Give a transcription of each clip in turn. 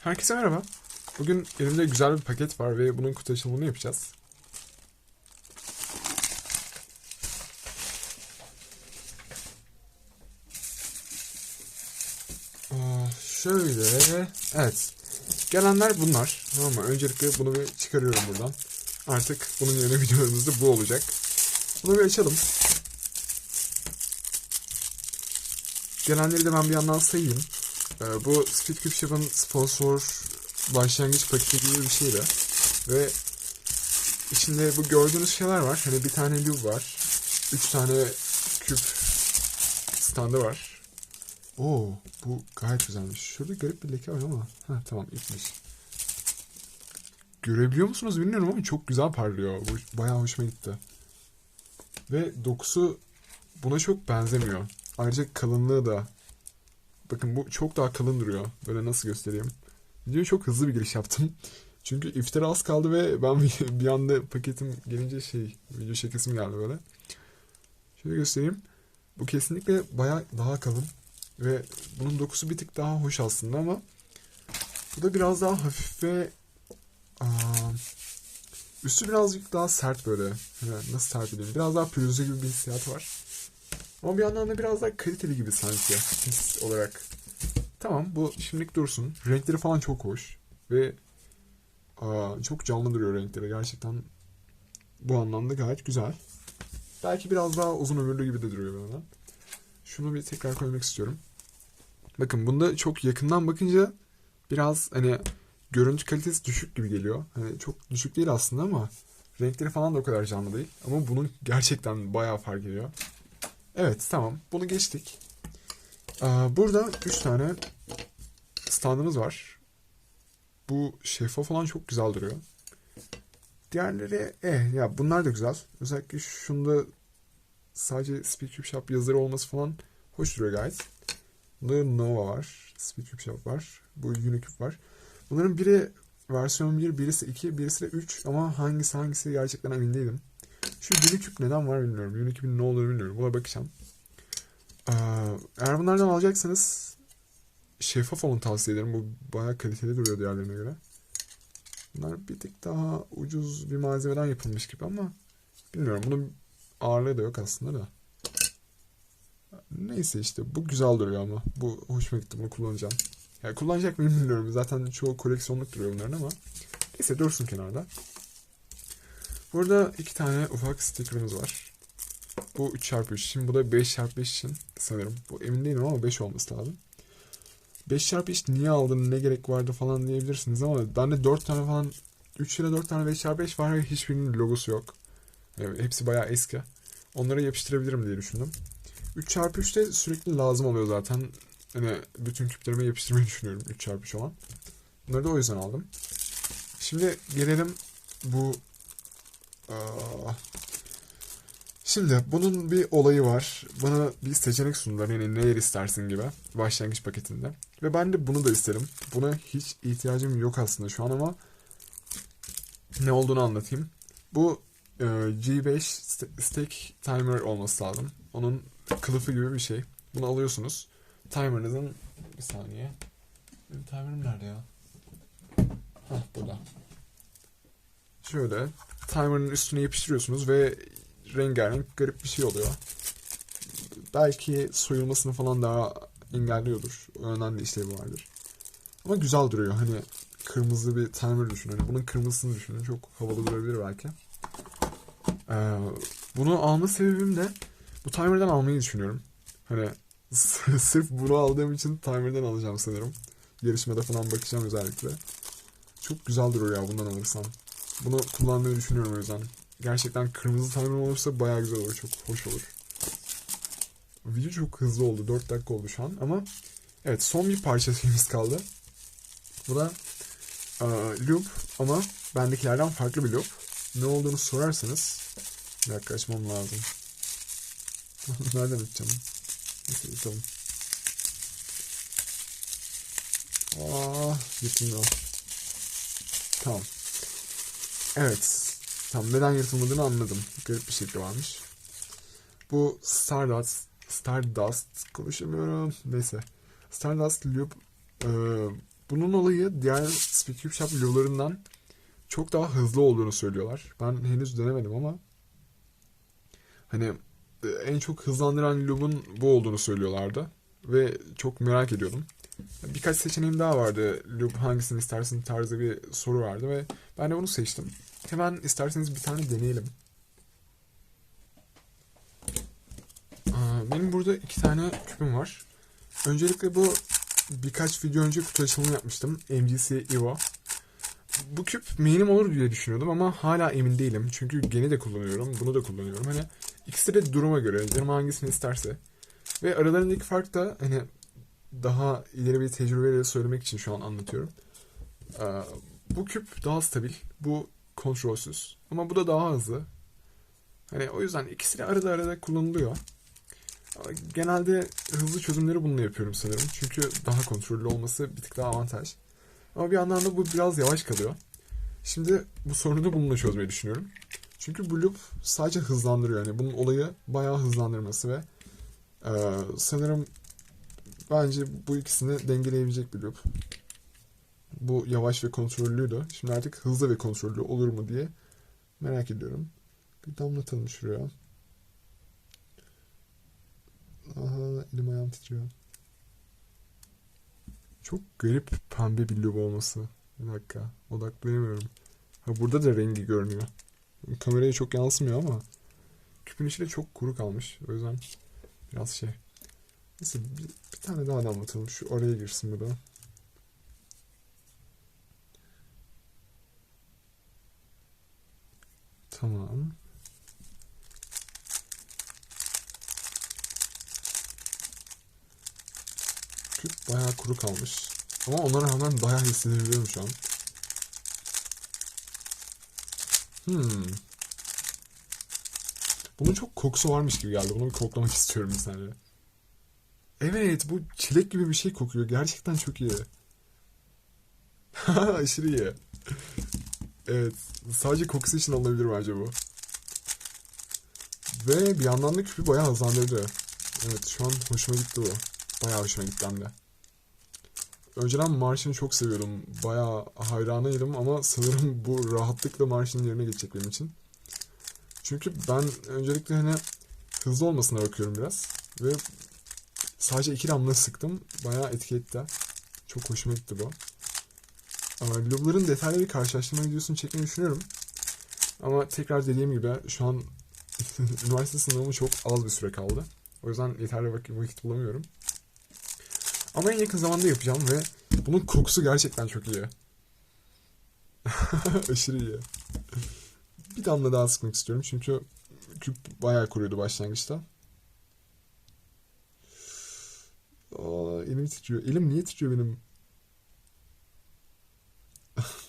Herkese merhaba. Bugün elimde güzel bir paket var ve bunun kutu açılımını yapacağız. Aa, şöyle, evet. Gelenler bunlar. Tamam mı? Öncelikle bunu bir çıkarıyorum buradan. Artık bunun yerine videolarımızda bu olacak. Bunu bir açalım. Gelenleri de ben bir yandan sayayım. Ee, bu Speedcube Shop'ın sponsor başlangıç paketi gibi bir şeydi. Ve içinde bu gördüğünüz şeyler var. Hani bir tane lube var. Üç tane küp standı var. Oo, bu gayet güzelmiş. Şurada garip bir leke var ama. Ha tamam ipmiş. Görebiliyor musunuz bilmiyorum ama çok güzel parlıyor. Bu bayağı hoşuma gitti. Ve dokusu buna çok benzemiyor. Ayrıca kalınlığı da Bakın bu çok daha kalın duruyor. Böyle nasıl göstereyim? Videoya çok hızlı bir giriş yaptım. Çünkü iftara az kaldı ve ben bir, anda paketim gelince şey video çekesim geldi böyle. Şöyle göstereyim. Bu kesinlikle baya daha kalın. Ve bunun dokusu bir tık daha hoş aslında ama bu da biraz daha hafif ve aa, üstü birazcık daha sert böyle. Yani nasıl tarif edeyim? Biraz daha pürüzlü gibi bir hissiyat var. Ama bir yandan da biraz daha kaliteli gibi sanki his olarak. Tamam bu şimdilik dursun. Renkleri falan çok hoş. Ve aa, çok canlı duruyor renkleri. Gerçekten bu anlamda gayet güzel. Belki biraz daha uzun ömürlü gibi de duruyor bana. Şunu bir tekrar koymak istiyorum. Bakın bunda çok yakından bakınca biraz hani görüntü kalitesi düşük gibi geliyor. Hani çok düşük değil aslında ama renkleri falan da o kadar canlı değil. Ama bunun gerçekten bayağı fark ediyor. Evet tamam bunu geçtik. Burada 3 tane standımız var. Bu şeffaf olan çok güzel duruyor. Diğerleri eh ya bunlar da güzel. Özellikle şunda sadece Speedcube Shop yazıları olması falan hoş duruyor gayet. Bunda Nova var. Speedcube Shop var. Bu Unicube var. Bunların biri versiyon 1, birisi 2, birisi de 3 ama hangisi hangisi gerçekten emin değilim. Şu Unicube neden var bilmiyorum. Unicube'in ne olduğunu bilmiyorum. Buna bakacağım. Ee, eğer bunlardan alacaksanız şeffaf olun tavsiye ederim. Bu bayağı kaliteli duruyor diğerlerine göre. Bunlar bir tık daha ucuz bir malzemeden yapılmış gibi ama bilmiyorum. Bunun ağırlığı da yok aslında da. Neyse işte bu güzel duruyor ama. Bu hoşuma gitti. Bunu kullanacağım. Yani kullanacak mıyım bilmiyorum. Zaten çoğu koleksiyonluk duruyor bunların ama. Neyse dursun kenarda. Burada iki tane ufak sticker'ımız var. Bu 3x3. Şimdi bu da 5x5 için sanırım. Bu emin değilim ama 5 olması lazım. 5x5 niye aldın ne gerek vardı falan diyebilirsiniz ama bende 4 tane falan 3 ya da 4 tane 5x5 var ve hiçbirinin logosu yok. Yani hepsi bayağı eski. Onlara yapıştırabilirim diye düşündüm. 3x3 de sürekli lazım oluyor zaten. Hani bütün küplerime yapıştırmayı düşünüyorum 3x3 olan. Bunları da o yüzden aldım. Şimdi gelelim bu. Şimdi bunun bir olayı var. Bana bir seçenek sundular. Yani ne yer istersin gibi. Başlangıç paketinde. Ve ben de bunu da isterim. Buna hiç ihtiyacım yok aslında şu an ama ne olduğunu anlatayım. Bu e, G5 Stack Timer olması lazım. Onun kılıfı gibi bir şey. Bunu alıyorsunuz. Timer'ınızın bir saniye. Benim timer'ım nerede ya? Hah burada. Şöyle timer'ın üstüne yapıştırıyorsunuz ve rengarenk garip bir şey oluyor. Belki soyulmasını falan daha engelliyordur. Önemli işlevi vardır. Ama güzel duruyor. Hani kırmızı bir timer düşünün. Hani bunun kırmızısını düşünün. Çok havalı durabilir belki. Ee, bunu alma sebebim de bu timer'dan almayı düşünüyorum. Hani sırf bunu aldığım için timer'dan alacağım sanırım. Yarışmada falan bakacağım özellikle. Çok güzel duruyor ya bundan alırsam. Bunu kullanmayı düşünüyorum o yüzden. Gerçekten kırmızı timer olursa bayağı güzel olur. Çok hoş olur. Video çok hızlı oldu. 4 dakika oldu şu an ama evet son bir parça şeyimiz kaldı. Bu da e, loop ama bendekilerden farklı bir loop. Ne olduğunu sorarsanız bir dakika açmam lazım. Nereden açacağım? Neyse açalım. Aa, yırtılmıyor. Tamam. Evet. Tam neden yırtılmadığını anladım. Garip bir şekli varmış. Bu Stardust Stardust konuşamıyorum. Neyse. Stardust Loop e, bunun olayı diğer Speed Shop Blue'larından çok daha hızlı olduğunu söylüyorlar. Ben henüz denemedim ama hani e, en çok hızlandıran loop'un bu olduğunu söylüyorlardı. Ve çok merak ediyordum. Birkaç seçeneğim daha vardı. Loop hangisini istersin tarzı bir soru vardı ve ben de onu seçtim. Hemen isterseniz bir tane deneyelim. Benim burada iki tane küpüm var. Öncelikle bu birkaç video önce kutu açılımı yapmıştım. MGC Evo. Bu küp main'im olur diye düşünüyordum ama hala emin değilim. Çünkü geni de kullanıyorum, bunu da kullanıyorum. Hani ikisi de duruma göre, canım hangisini isterse. Ve aralarındaki fark da hani daha ileri bir tecrübeyle söylemek için şu an anlatıyorum. Ee, bu küp daha stabil, bu kontrolsüz. Ama bu da daha hızlı. Hani o yüzden ikisi de arada arada kullanılıyor. Genelde hızlı çözümleri bununla yapıyorum sanırım. Çünkü daha kontrollü olması bir tık daha avantaj. Ama bir yandan da bu biraz yavaş kalıyor. Şimdi bu sorunu da bununla çözmeyi düşünüyorum. Çünkü bu loop sadece hızlandırıyor. Yani bunun olayı bayağı hızlandırması ve e, sanırım bence bu ikisini dengeleyebilecek bir loop. Bu yavaş ve kontrollüydü. Şimdi artık hızlı ve kontrollü olur mu diye merak ediyorum. Bir damlatalım şuraya. Aha elim ayağım titriyor. Çok garip pembe bir loop olması. Bir dakika odaklayamıyorum. Ha burada da rengi görünüyor. Kameraya çok yansımıyor ama küpün içi de çok kuru kalmış. O yüzden biraz şey. Neyse tane daha damlatalım. Şu oraya girsin bu. Tamam. Küp bayağı kuru kalmış. Ama ona rağmen bayağı hissedebiliyorum şu an. Hmm. Bunun çok kokusu varmış gibi geldi. Bunu bir koklamak istiyorum saniye. Evet bu çilek gibi bir şey kokuyor. Gerçekten çok iyi. Aşırı iyi. Evet. Sadece kokusu için alınabilir bence bu. Ve bir yandan da küpü bayağı hızlandırdı. Evet şu an hoşuma gitti bu. Bayağı hoşuma gitti hem de. Önceden Marş'ını çok seviyordum. Bayağı hayranıydım ama sanırım bu rahatlıkla Marş'ın yerine geçecek benim için. Çünkü ben öncelikle hani hızlı olmasına bakıyorum biraz. Ve sadece iki damla sıktım. Bayağı etki etti. Çok hoşuma gitti bu. Ama Loop'ların detaylı bir karşılaştırma videosunu çekmeyi düşünüyorum. Ama tekrar dediğim gibi şu an üniversite sınavıma çok az bir süre kaldı. O yüzden yeterli vakit, vakit bulamıyorum. Ama en yakın zamanda yapacağım ve bunun kokusu gerçekten çok iyi. Aşırı iyi. Bir damla daha sıkmak istiyorum çünkü küp bayağı kuruydu başlangıçta. Aa, elim titriyor. Elim niye titriyor benim?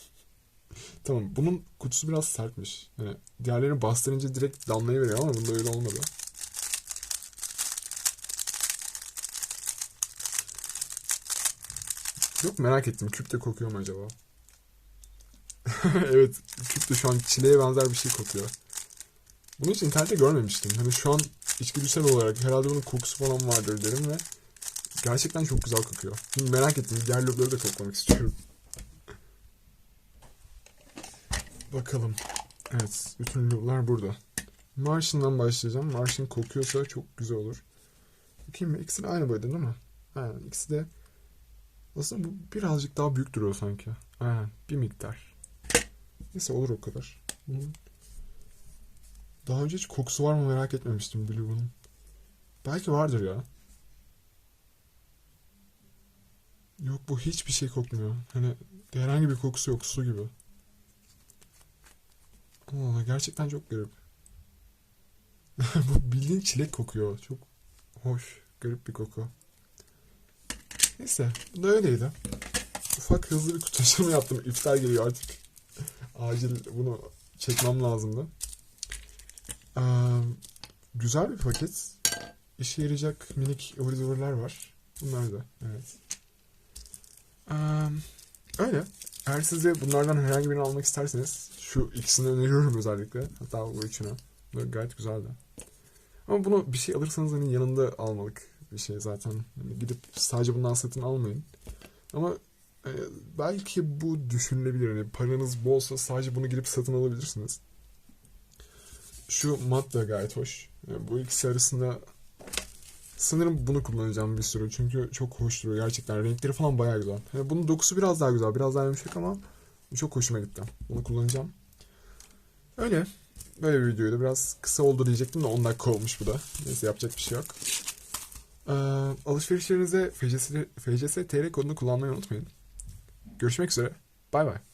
Tamam bunun kutusu biraz sertmiş. Yani diğerlerini bastırınca direkt damlayı veriyor ama bunda öyle olmadı. Yok merak ettim. Küp de kokuyor mu acaba? Evet, küp de şu an çileğe benzer bir şey kokuyor. Bunu hiç internette görmemiştim. Hani şu an içgüdüsel olarak herhalde bunun kokusu falan vardır derim ve gerçekten çok güzel kokuyor. Şimdi merak ettim. Diğer loopları da koklamak istiyorum. Bakalım. Evet, bütün looplar burada. Martian'dan başlayacağım. Martian kokuyorsa çok güzel olur. Bakayım mı? İkisi de aynı boyda değil mi? Aynen, ikisi de aslında bu birazcık daha büyük duruyor sanki. Aynen, bir miktar. Neyse olur o kadar. Daha önce hiç kokusu var mı merak etmemiştim Blue'un. Belki vardır ya. Yok bu hiçbir şey kokmuyor. Hani herhangi bir kokusu yok su gibi. Aa, gerçekten çok garip. Bu bildiğin çilek kokuyor. Çok hoş, garip bir koku. Neyse, bu da öyleydi. Ufak hızlı bir kutu yaptım. İftar geliyor artık. Acil bunu çekmem lazımdı. Ee, güzel bir paket. İşe yarayacak minik ıvır var. Bunlar da, evet. Öyle. Eğer siz de bunlardan herhangi birini almak isterseniz şu ikisini öneriyorum özellikle. Hatta bu üçünü. Bu gayet güzeldi. Ama bunu bir şey alırsanız hani yanında almalık bir şey zaten. Hani gidip sadece bundan satın almayın. Ama Hani belki bu düşünülebilir. Hani paranız bolsa sadece bunu girip satın alabilirsiniz. Şu mat da gayet hoş. Yani bu ikisi arasında sanırım bunu kullanacağım bir sürü. Çünkü çok hoş duruyor gerçekten. Renkleri falan bayağı güzel. Yani bunun dokusu biraz daha güzel. Biraz daha yumuşak ama çok hoşuma gitti. Bunu kullanacağım. Öyle. Böyle bir videoydu. Biraz kısa oldu diyecektim de 10 dakika olmuş bu da. Neyse yapacak bir şey yok. Ee, alışverişlerinizde FCS, FCS TR kodunu kullanmayı unutmayın. Görüşmek üzere. Bay bay.